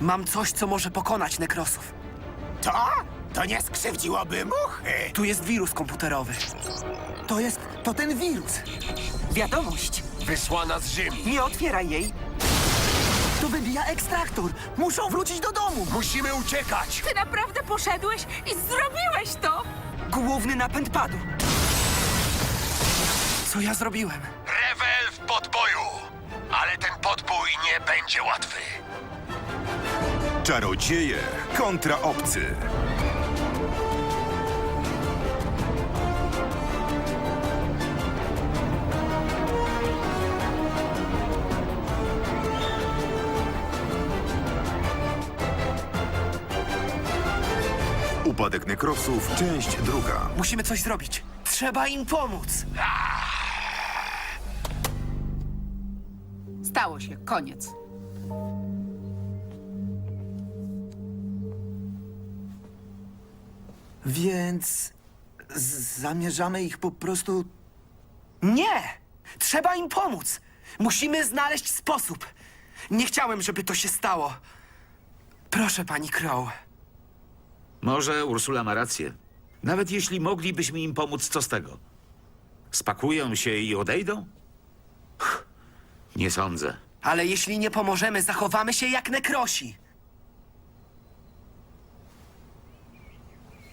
Mam coś, co może pokonać nekrosów. To? To nie skrzywdziłoby muchy. Tu jest wirus komputerowy. To jest, to ten wirus. Wiadomość. Wysłana z Ziemi. Nie otwieraj jej. To wybija ekstraktor. Muszą wrócić do domu. Musimy uciekać. Ty naprawdę poszedłeś i zrobiłeś to! Główny napęd padł. Co ja zrobiłem? Rewel w podboju. Ale ten podbój nie będzie łatwy. Czarodzieje kontra obcy. Upadek nekrosów, część druga. Musimy coś zrobić. Trzeba im pomóc. Stało się, koniec. Więc z- zamierzamy ich po prostu... Nie! Trzeba im pomóc. Musimy znaleźć sposób. Nie chciałem, żeby to się stało. Proszę, pani Crow. Może Ursula ma rację. Nawet jeśli moglibyśmy im pomóc, co z tego? Spakują się i odejdą? Ch, Nie sądzę. Ale jeśli nie pomożemy, zachowamy się jak nekrosi.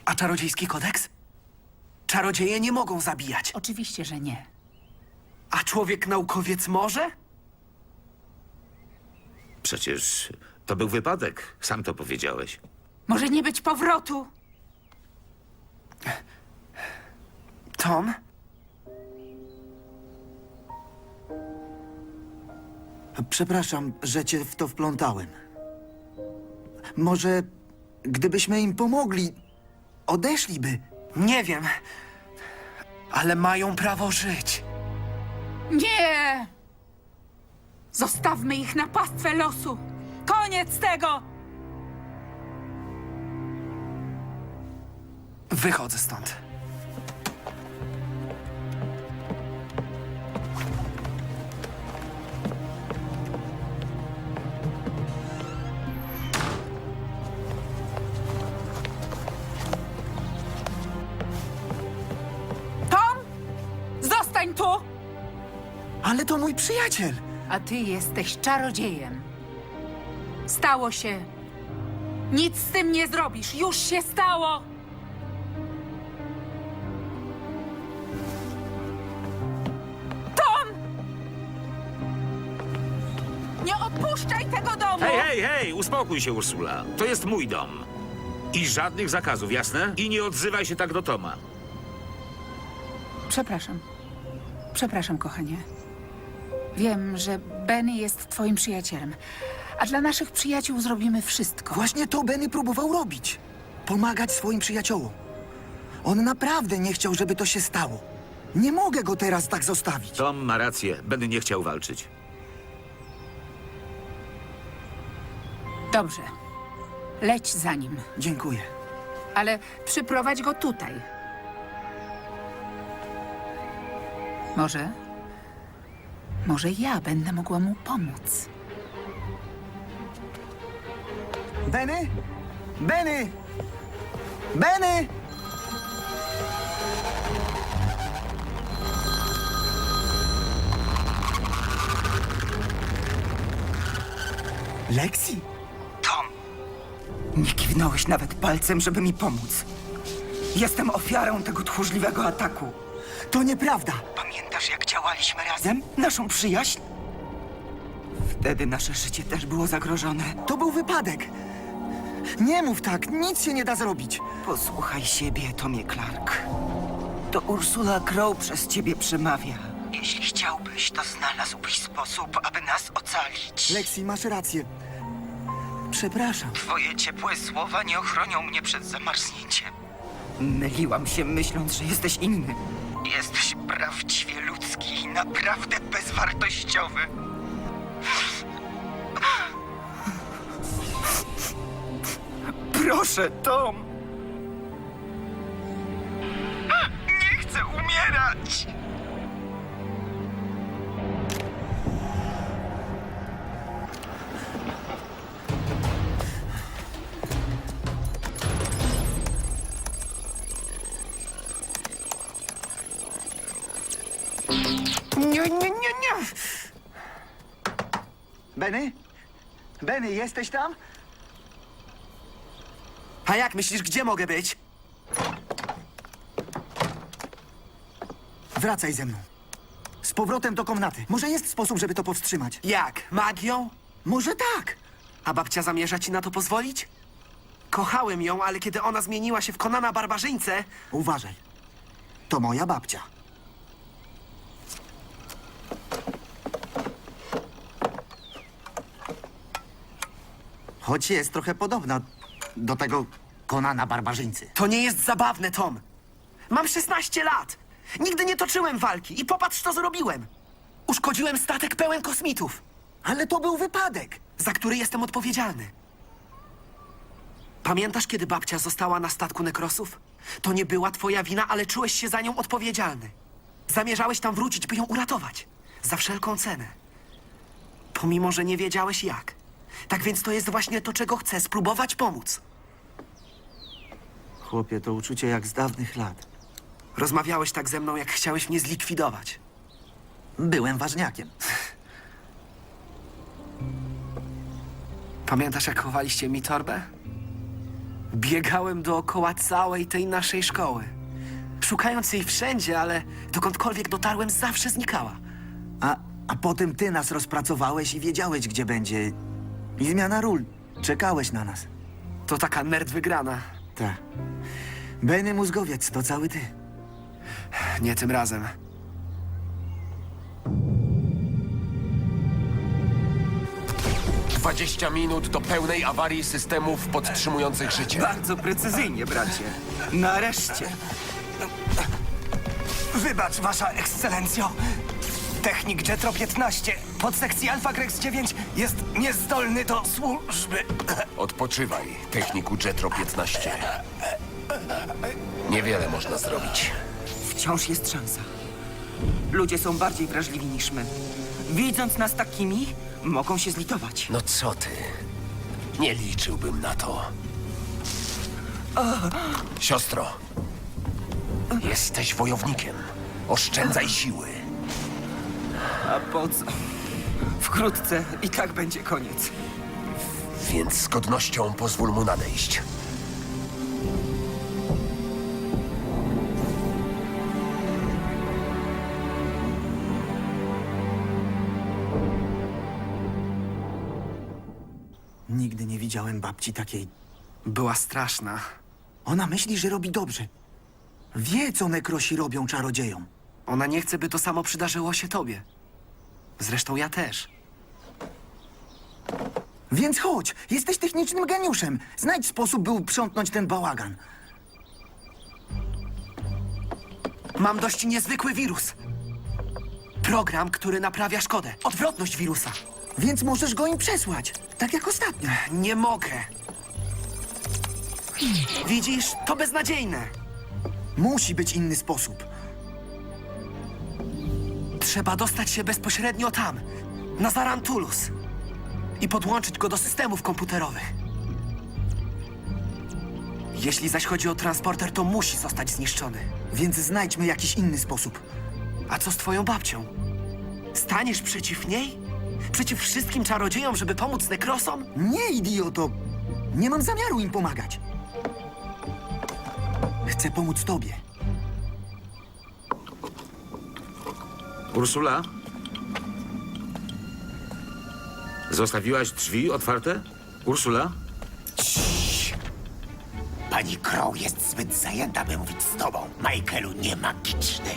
A czarodziejski kodeks? Czarodzieje nie mogą zabijać. Oczywiście, że nie. A człowiek naukowiec może? Przecież to był wypadek. Sam to powiedziałeś. Może nie być powrotu. Tom? Przepraszam, że cię w to wplątałem. Może gdybyśmy im pomogli, odeszliby. Nie wiem. Ale mają prawo żyć. Nie! Zostawmy ich na pastwę losu. Koniec tego! Wychodzę stąd. Ale to mój przyjaciel. A ty jesteś czarodziejem. Stało się. Nic z tym nie zrobisz. Już się stało! Tom! Nie opuszczaj tego domu! Hej, hej, hej! Uspokój się, Ursula. To jest mój dom. I żadnych zakazów, jasne? I nie odzywaj się tak do Toma. Przepraszam. Przepraszam, kochanie. Wiem, że Benny jest twoim przyjacielem. A dla naszych przyjaciół zrobimy wszystko. Właśnie to Benny próbował robić. Pomagać swoim przyjaciołom. On naprawdę nie chciał, żeby to się stało. Nie mogę go teraz tak zostawić. Tom ma rację. Będę nie chciał walczyć. Dobrze. Leć za nim. Dziękuję. Ale przyprowadź go tutaj. Może. Może ja będę mogła mu pomóc. Benny? Benny! Benny! Lexi? Tom. Nie kiwnąłeś nawet palcem, żeby mi pomóc. Jestem ofiarą tego tchórzliwego ataku. To nieprawda. Pamiętasz, jak działaliśmy razem? Naszą przyjaźń? Wtedy nasze życie też było zagrożone. To był wypadek. Nie mów tak, nic się nie da zrobić. Posłuchaj siebie, Tomie Clark. To Ursula Crow przez ciebie przemawia. Jeśli chciałbyś, to znalazłbyś sposób, aby nas ocalić. Lexi, masz rację. Przepraszam. Twoje ciepłe słowa nie ochronią mnie przed zamarznięciem. Myliłam się, myśląc, że jesteś inny. Jesteś prawdziwie ludzki i naprawdę bezwartościowy. Proszę, Tom! Nie chcę umierać! Benny? Benny, jesteś tam? A jak myślisz, gdzie mogę być? Wracaj ze mną. Z powrotem do komnaty. Może jest sposób, żeby to powstrzymać. Jak? Magią? Może tak. A babcia zamierza ci na to pozwolić? Kochałem ją, ale kiedy ona zmieniła się w Konana barbarzyńcę, Uważaj. To moja babcia. Choć jest trochę podobna do tego Konana barbarzyńcy. to nie jest zabawne, Tom. Mam 16 lat. Nigdy nie toczyłem walki i popatrz, co zrobiłem. Uszkodziłem statek pełen kosmitów, Ale to był wypadek. za który jestem odpowiedzialny. Pamiętasz, kiedy babcia została na statku nekrosów? To nie była twoja wina, ale czułeś się za nią odpowiedzialny. Zamierzałeś tam wrócić, by ją uratować. Za wszelką cenę. Pomimo, że nie wiedziałeś jak. Tak więc to jest właśnie to, czego chcę, spróbować pomóc. Chłopie, to uczucie jak z dawnych lat. Rozmawiałeś tak ze mną, jak chciałeś mnie zlikwidować. Byłem ważniakiem. Pamiętasz, jak chowaliście mi torbę? Biegałem dookoła całej tej naszej szkoły. Szukając jej wszędzie, ale dokądkolwiek dotarłem, zawsze znikała. A, a potem ty nas rozpracowałeś i wiedziałeś, gdzie będzie. I zmiana ról. Czekałeś na nas. To taka nerd wygrana. Tak. Benny Mózgowiec, to cały ty. Nie tym razem. Dwadzieścia minut do pełnej awarii systemów podtrzymujących życie. Bardzo precyzyjnie, bracie. Nareszcie. Wybacz, wasza ekscelencjo. Technik Jetro 15 podsekcji Alpha Grex 9 jest niezdolny do służby. Odpoczywaj, techniku Jetro 15. Niewiele można zrobić. Wciąż jest szansa. Ludzie są bardziej wrażliwi niż my. Widząc nas takimi, mogą się zlitować. No co ty? Nie liczyłbym na to. Siostro, jesteś wojownikiem. Oszczędzaj siły. A po co? Wkrótce i tak będzie koniec. Więc z godnością pozwól mu nadejść. Nigdy nie widziałem babci takiej. Była straszna. Ona myśli, że robi dobrze. Wie, co nekrosi robią czarodziejom. Ona nie chce, by to samo przydarzyło się tobie. Zresztą ja też. Więc chodź, jesteś technicznym geniuszem. Znajdź sposób, by uprzątnąć ten bałagan. Mam dość niezwykły wirus. Program, który naprawia szkodę. Odwrotność wirusa. Więc możesz go im przesłać. Tak jak ostatnio. Nie mogę. Widzisz, to beznadziejne. Musi być inny sposób. Trzeba dostać się bezpośrednio tam, na Zarantulus. I podłączyć go do systemów komputerowych. Jeśli zaś chodzi o transporter, to musi zostać zniszczony. Więc znajdźmy jakiś inny sposób. A co z twoją babcią? Staniesz przeciw niej? Przeciw wszystkim czarodziejom, żeby pomóc nekrosom? Nie, idioto! Nie mam zamiaru im pomagać. Chcę pomóc tobie. Ursula? Zostawiłaś drzwi otwarte? Ursula? Pani Crow jest zbyt zajęta, by mówić z tobą. Michaelu nie magiczny.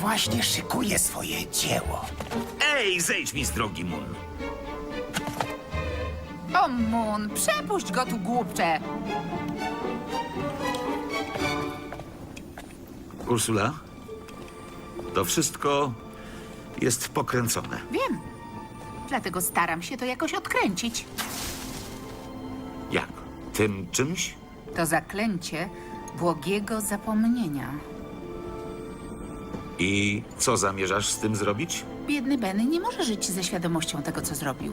Właśnie szykuje swoje dzieło. Ej, zejdź mi z drogi, Moon. O, Moon, przepuść go tu, głupcze! Ursula? To wszystko jest pokręcone. Wiem. Dlatego staram się to jakoś odkręcić. Jak? Tym czymś? To zaklęcie błogiego zapomnienia. I co zamierzasz z tym zrobić? Biedny Benny nie może żyć ze świadomością tego, co zrobił.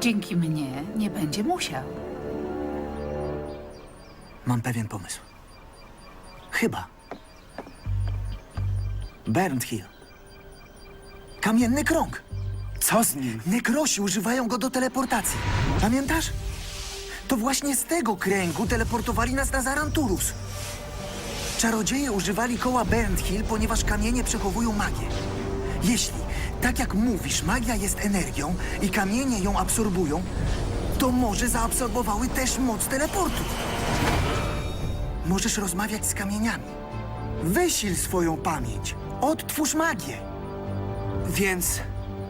Dzięki mnie nie będzie musiał. Mam pewien pomysł. Chyba. Bernd Hill. Kamienny krąg. Co z nim? Nekrosi używają go do teleportacji. Pamiętasz? To właśnie z tego kręgu teleportowali nas na Zaranturus. Czarodzieje używali koła Bendhill, ponieważ kamienie przechowują magię. Jeśli, tak jak mówisz, magia jest energią i kamienie ją absorbują, to może zaabsorbowały też moc teleportu. Możesz rozmawiać z kamieniami. Wysil swoją pamięć. Odtwórz magię. Więc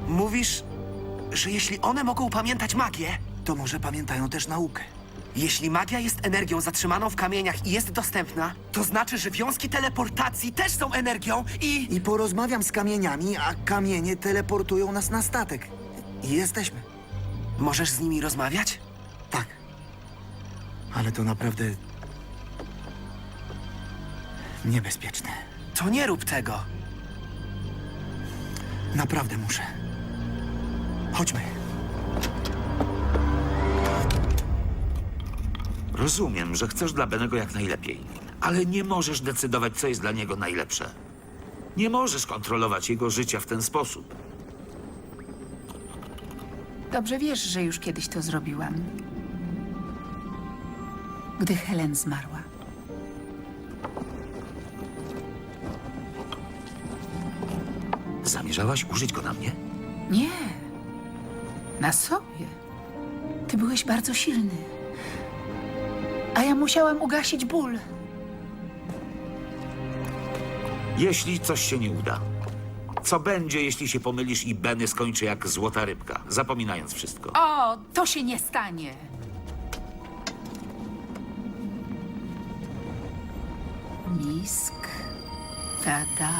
mówisz, że jeśli one mogą pamiętać magię, To może pamiętają też naukę. jeśli magia jest energią zatrzymaną w kamieniach i jest dostępna, to znaczy, że wiązki teleportacji też są energią i... I porozmawiam z kamieniami, a kamienie teleportują nas na statek. I jesteśmy. Możesz z nimi rozmawiać? Tak. Ale to naprawdę... niebezpieczne. To nie rób tego. Naprawdę muszę. Chodźmy. Rozumiem, że chcesz dla Benego jak najlepiej, ale nie możesz decydować, co jest dla niego najlepsze. Nie możesz kontrolować jego życia w ten sposób. Dobrze wiesz, że już kiedyś to zrobiłam. Gdy Helen zmarła. Zamierzałaś użyć go na mnie? Nie. Na sobie. Ty byłeś bardzo silny. A ja musiałam ugasić ból. Jeśli coś się nie uda. Co będzie, jeśli się pomylisz i Benny skończy jak złota rybka, zapominając wszystko? O, to się nie stanie. Misk. Tada.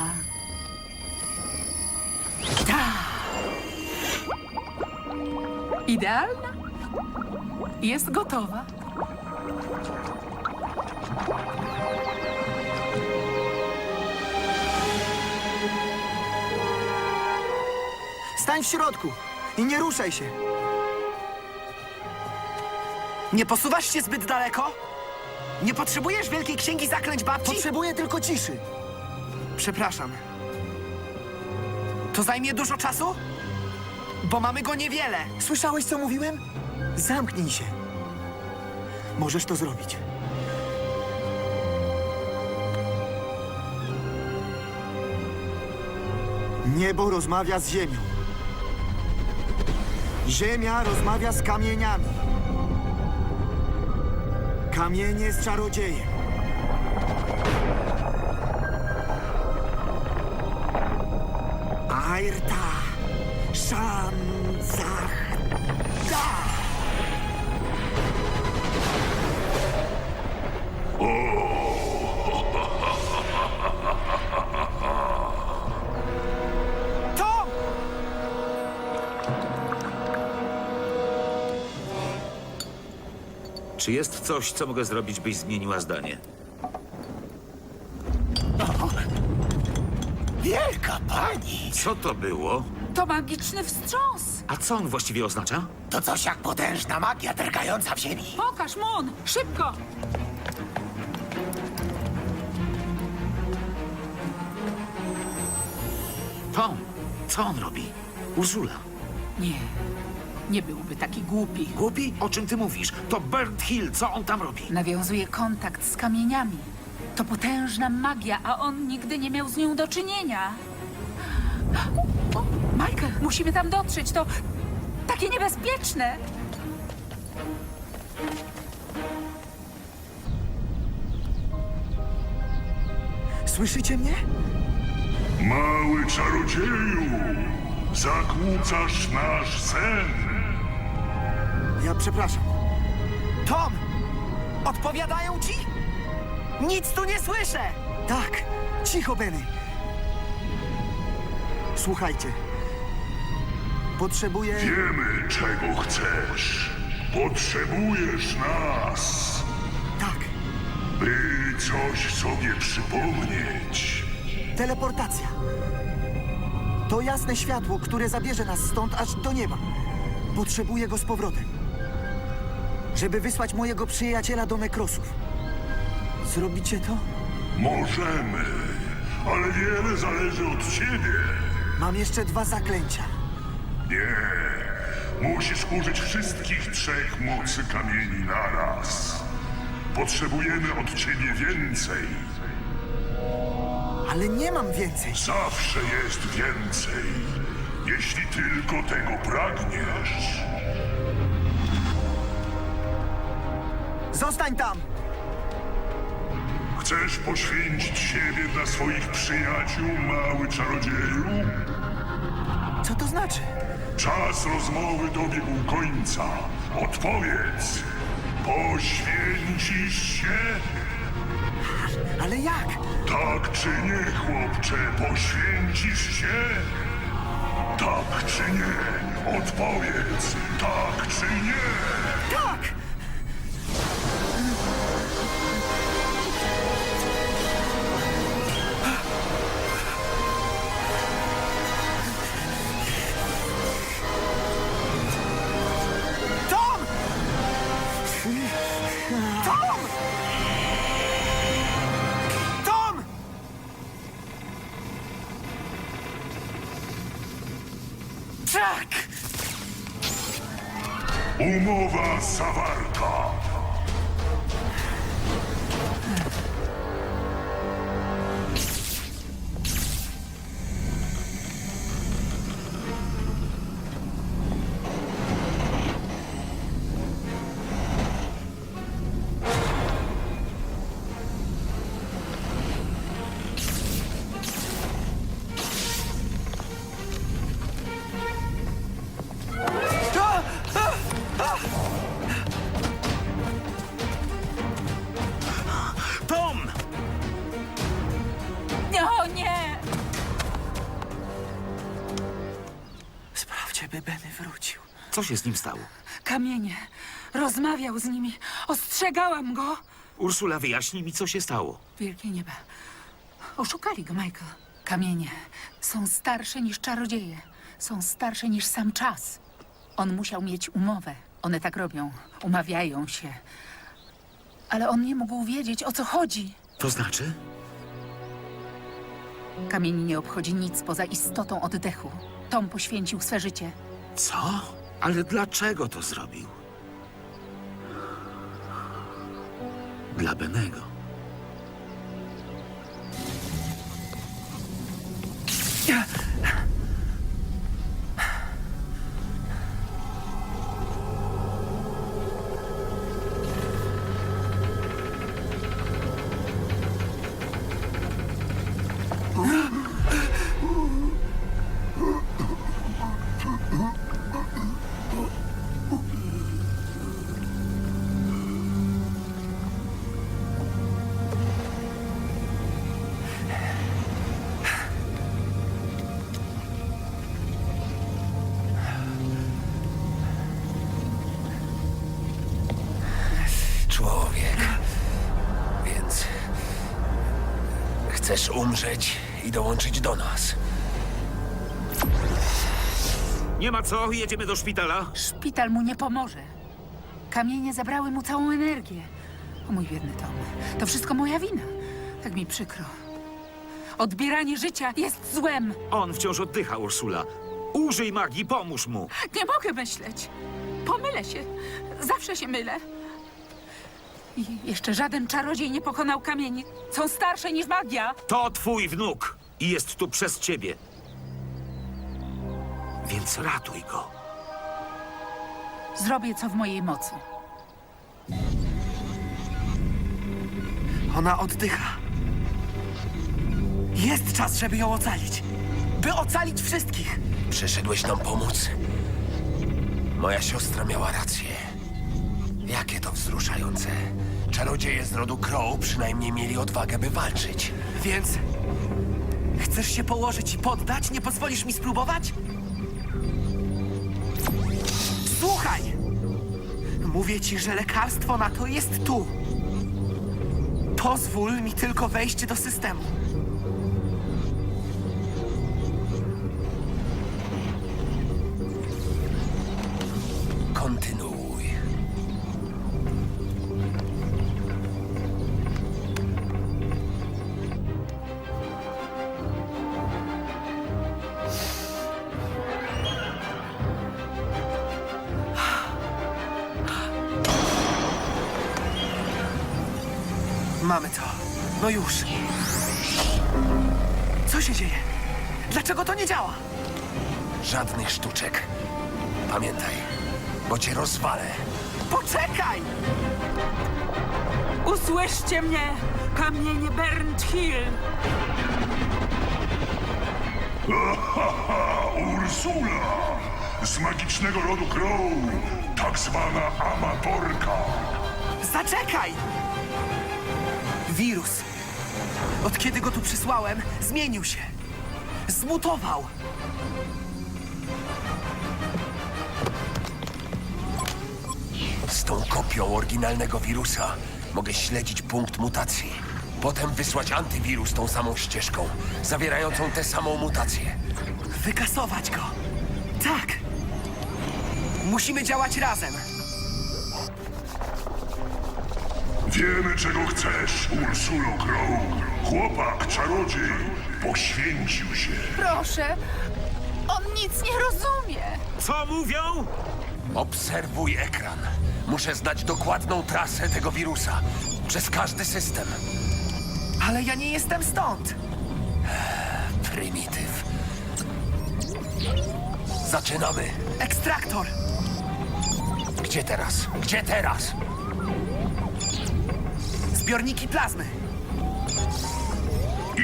Idealna. Jest gotowa. Stań w środku i nie ruszaj się. Nie posuwasz się zbyt daleko? Nie potrzebujesz wielkiej księgi zaklęć babci? Potrzebuję tylko ciszy. Przepraszam. To zajmie dużo czasu? Bo mamy go niewiele. Słyszałeś, co mówiłem? Zamknij się. Możesz to zrobić. Niebo rozmawia z ziemią. Ziemia rozmawia z kamieniami. Kamienie z czarodziejem. Czy jest coś, co mogę zrobić, byś zmieniła zdanie? Wielka pani! Co to było? To magiczny wstrząs. A co on właściwie oznacza? To coś jak potężna magia drgająca w ziemi. Pokaż, Moon! Szybko! Tom, co on robi? Ursula. Nie, nie byłby taki głupi. Głupi? O czym ty mówisz? To Burnt Hill, co on tam robi? Nawiązuje kontakt z kamieniami. To potężna magia, a on nigdy nie miał z nią do czynienia. O, Michael, musimy tam dotrzeć. To takie niebezpieczne. Słyszycie mnie? Mały czarodzieju, zakłócasz nasz sen. Ja przepraszam. Tom! Odpowiadają ci? Nic tu nie słyszę! Tak, cicho, Benny. Słuchajcie. Potrzebuję. Wiemy, czego chcesz. Potrzebujesz nas, Tak, by coś sobie przypomnieć. teleportacja. To jasne światło, które zabierze nas stąd aż do nieba. Potrzebuję go z powrotem. Żeby wysłać mojego przyjaciela do nekrosów. Zrobicie to? Możemy, ale wiele zależy od ciebie. Mam jeszcze dwa zaklęcia. Nie. Musisz użyć wszystkich trzech mocy kamieni naraz. Potrzebujemy od ciebie więcej. Ale nie mam więcej. Zawsze jest więcej. Jeśli tylko tego pragniesz. Zostań tam! Chcesz poświęcić siebie dla swoich przyjaciół, mały czarodzieju? Co to znaczy? Czas rozmowy dobiegł końca. Odpowiedz. Poświęcisz się? Ale jak? Tak czy nie, chłopcze? Poświęcisz się? Tak czy nie? Odpowiedz. Tak czy nie? Tak! Się z nim stało? Kamienie. Rozmawiał z nimi. Ostrzegałam go. Ursula, wyjaśnij mi, co się stało. Wielkie nieba. Oszukali go, Michael. Kamienie są starsze niż czarodzieje. Są starsze niż sam czas. On musiał mieć umowę. One tak robią. Umawiają się. Ale on nie mógł wiedzieć, o co chodzi. To znaczy? Kamień nie obchodzi nic poza istotą oddechu. Tom poświęcił swe życie. Co? Ale dlaczego to zrobił? Dla Benego. Chcesz umrzeć i dołączyć do nas. Nie ma co, jedziemy do szpitala. Szpital mu nie pomoże. Kamienie zabrały mu całą energię. O mój biedny Tom, to wszystko moja wina. Tak mi przykro. Odbieranie życia jest złem. On wciąż oddycha, Ursula. Użyj magii, pomóż mu. Nie mogę myśleć. Pomylę się. Zawsze się mylę. I jeszcze żaden czarodziej nie pokonał kamieni. Są starsze niż magia. To twój wnuk i jest tu przez ciebie. Więc ratuj go. Zrobię co w mojej mocy. Ona oddycha. Jest czas, żeby ją ocalić. By ocalić wszystkich. Przyszedłeś nam pomóc? Moja siostra miała rację. Jakie to wzruszające. Czarodzieje z rodu Crow przynajmniej mieli odwagę, by walczyć. Więc chcesz się położyć i poddać? Nie pozwolisz mi spróbować? Słuchaj! Mówię ci, że lekarstwo na to jest tu. Pozwól mi tylko wejść do systemu. Żadnych sztuczek. Pamiętaj, bo cię rozwalę. Poczekaj! Usłyszcie mnie, kamienie Burnt Hill! Ursula! Z magicznego rodu Crow, tak zwana amatorka. Zaczekaj! Wirus. Od kiedy go tu przysłałem, zmienił się. Zmutował. Z tą kopią oryginalnego wirusa mogę śledzić punkt mutacji. Potem wysłać antywirus tą samą ścieżką, zawierającą tę samą mutację. Wykasować go. Tak. Musimy działać razem. Wiemy, czego chcesz, Ursulo Crow. Chłopak, czarodziej, poświęcił się. Proszę, on nic nie rozumie. Co mówią? Obserwuj ekran. Muszę znać dokładną trasę tego wirusa. Przez każdy system. Ale ja nie jestem stąd. Prymityw. Zaczynamy. Ekstraktor. Gdzie teraz? Gdzie teraz? Zbiorniki plazmy.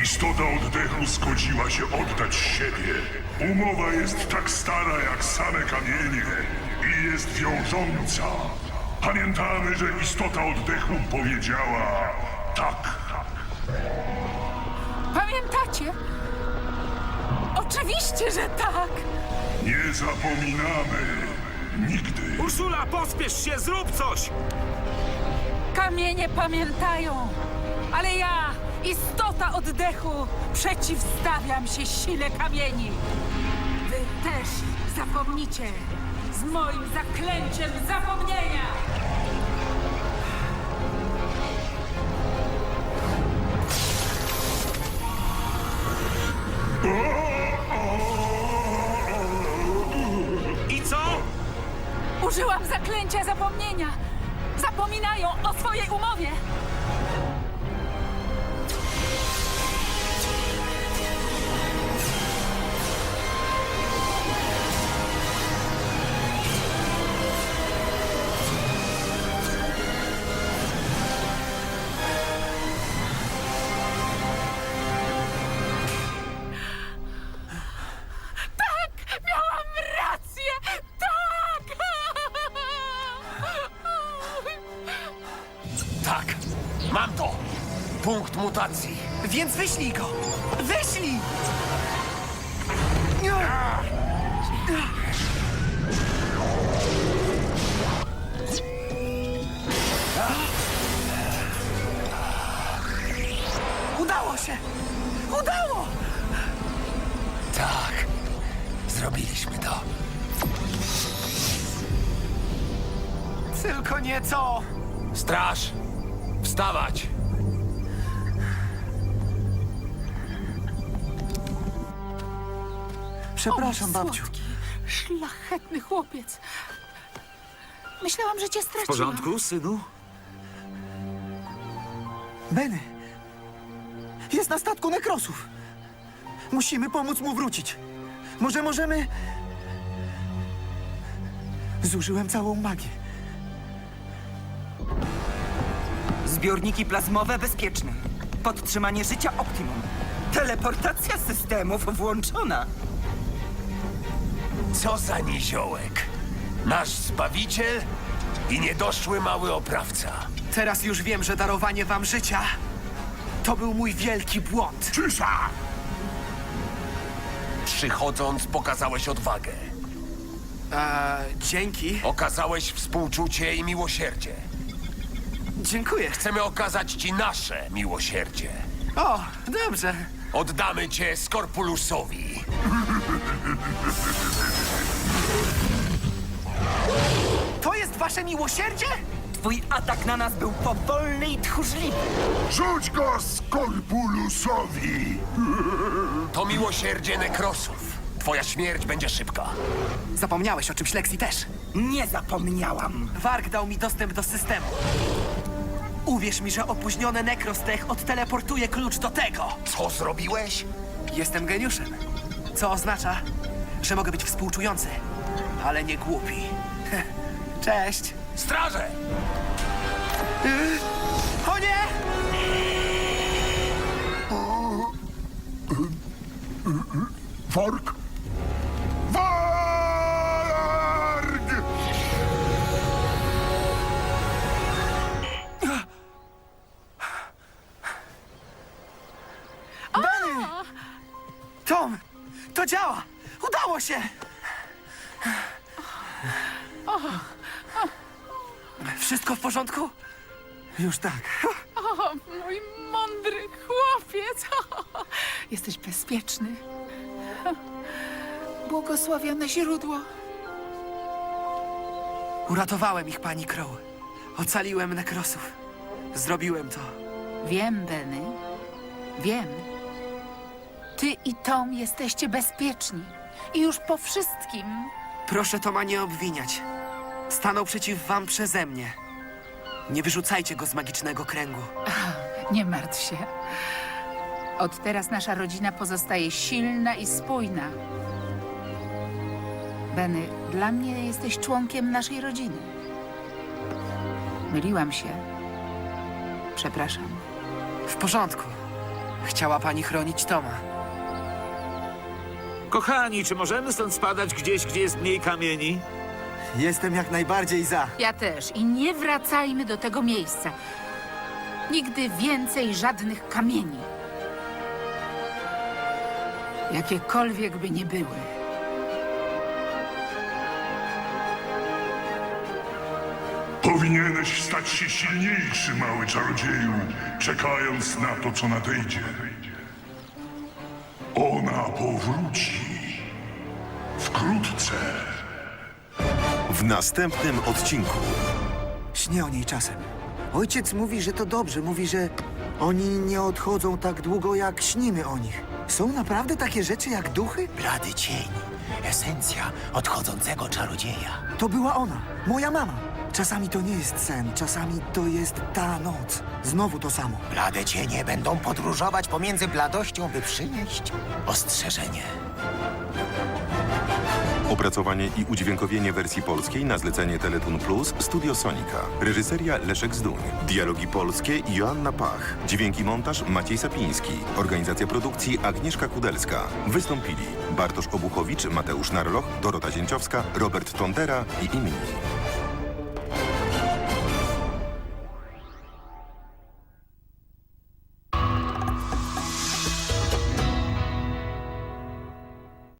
Istota oddechu zgodziła się oddać siebie. Umowa jest tak stara jak same kamienie i jest wiążąca. Pamiętamy, że istota oddechu powiedziała tak. Pamiętacie? Oczywiście, że tak. Nie zapominamy. Nigdy. Ursula, pospiesz się, zrób coś! Kamienie pamiętają, ale ja, istota oddechu, przeciwstawiam się sile kamieni. Wy też zapomnicie z moim zaklęciem zapomnienia. I co? Użyłam zaklęcia zapomnienia. Zapominają o swojej umowie. Punkt mutacji. Więc wyślij go. Wyślij! Udało się! Udało! Tak. Zrobiliśmy to. Tylko nie to! Straż! Wstawać! Przepraszam, babciu. słodki, szlachetny chłopiec. Myślałam, że cię W straciłam. porządku, synu? Benny. Jest na statku nekrosów. Musimy pomóc mu wrócić. Może możemy... Zużyłem całą magię. Zbiorniki plazmowe bezpieczne. Podtrzymanie życia optimum. Teleportacja systemów włączona. Co za niziołek. Nasz zbawiciel i niedoszły mały oprawca. Teraz już wiem, że darowanie wam życia to był mój wielki błąd. Cisza! Przychodząc, pokazałeś odwagę. Eee, dzięki. Okazałeś współczucie i miłosierdzie. Dziękuję. Chcemy okazać ci nasze miłosierdzie. O, dobrze. Oddamy cię Skorpulusowi. To jest wasze miłosierdzie? Twój atak na nas był powolny i tchórzliwy. Rzuć go Skorpulusowi! To miłosierdzie nekrosów. Twoja śmierć będzie szybka. Zapomniałeś o czymś, Lexi też. Nie zapomniałam. Warg dał mi dostęp do systemu. Uwierz mi, że opóźniony Necrostech odteleportuje klucz do tego. Co zrobiłeś? Jestem geniuszem. Co oznacza, że mogę być współczujący, ale nie głupi. Cześć. Straże! O nie! Warg? Warg! Tom, to działa! Udało się! Wszystko w porządku? Już tak. O, mój mądry chłopiec. Jesteś bezpieczny. Błogosławione źródło. Uratowałem ich, pani Crow. Ocaliłem nekrosów. Zrobiłem to. Wiem, Benny. Wiem. Ty i Tom jesteście bezpieczni. I już po wszystkim Proszę Toma nie obwiniać. Stanął przeciw wam przeze mnie. Nie wyrzucajcie go z magicznego kręgu. nie martw się. Od teraz nasza rodzina pozostaje silna i spójna. Benny, dla mnie jesteś członkiem naszej rodziny. Myliłam się. Przepraszam. W porządku. Chciała pani chronić Toma. Kochani, czy możemy stąd spadać gdzieś, gdzie jest mniej kamieni? Jestem jak najbardziej za. Ja też. I nie wracajmy do tego miejsca. Nigdy więcej żadnych kamieni. Jakiekolwiek by nie były. Powinieneś stać się silniejszy, mały czarodzieju, czekając na to, co nadejdzie. Ona powróci. Wkrótce. W następnym odcinku. Śnię o niej czasem. Ojciec mówi, że to dobrze. Mówi, że oni nie odchodzą tak długo, jak śnimy o nich. Są naprawdę takie rzeczy jak duchy? Blady cień. Esencja odchodzącego czarodzieja. To była ona, moja mama. Czasami to nie jest sen, czasami to jest ta noc. Znowu to samo. Blade cienie będą podróżować pomiędzy bladością, by przynieść ostrzeżenie. Opracowanie i udźwiękowienie wersji polskiej na zlecenie Teletun Plus Studio Sonika. Reżyseria Leszek Zduń. Dialogi polskie Joanna Pach. Dźwięki montaż Maciej Sapiński. Organizacja produkcji Agnieszka Kudelska. Wystąpili Bartosz Obuchowicz, Mateusz Narloch, Dorota Zięciowska, Robert Tondera i inni.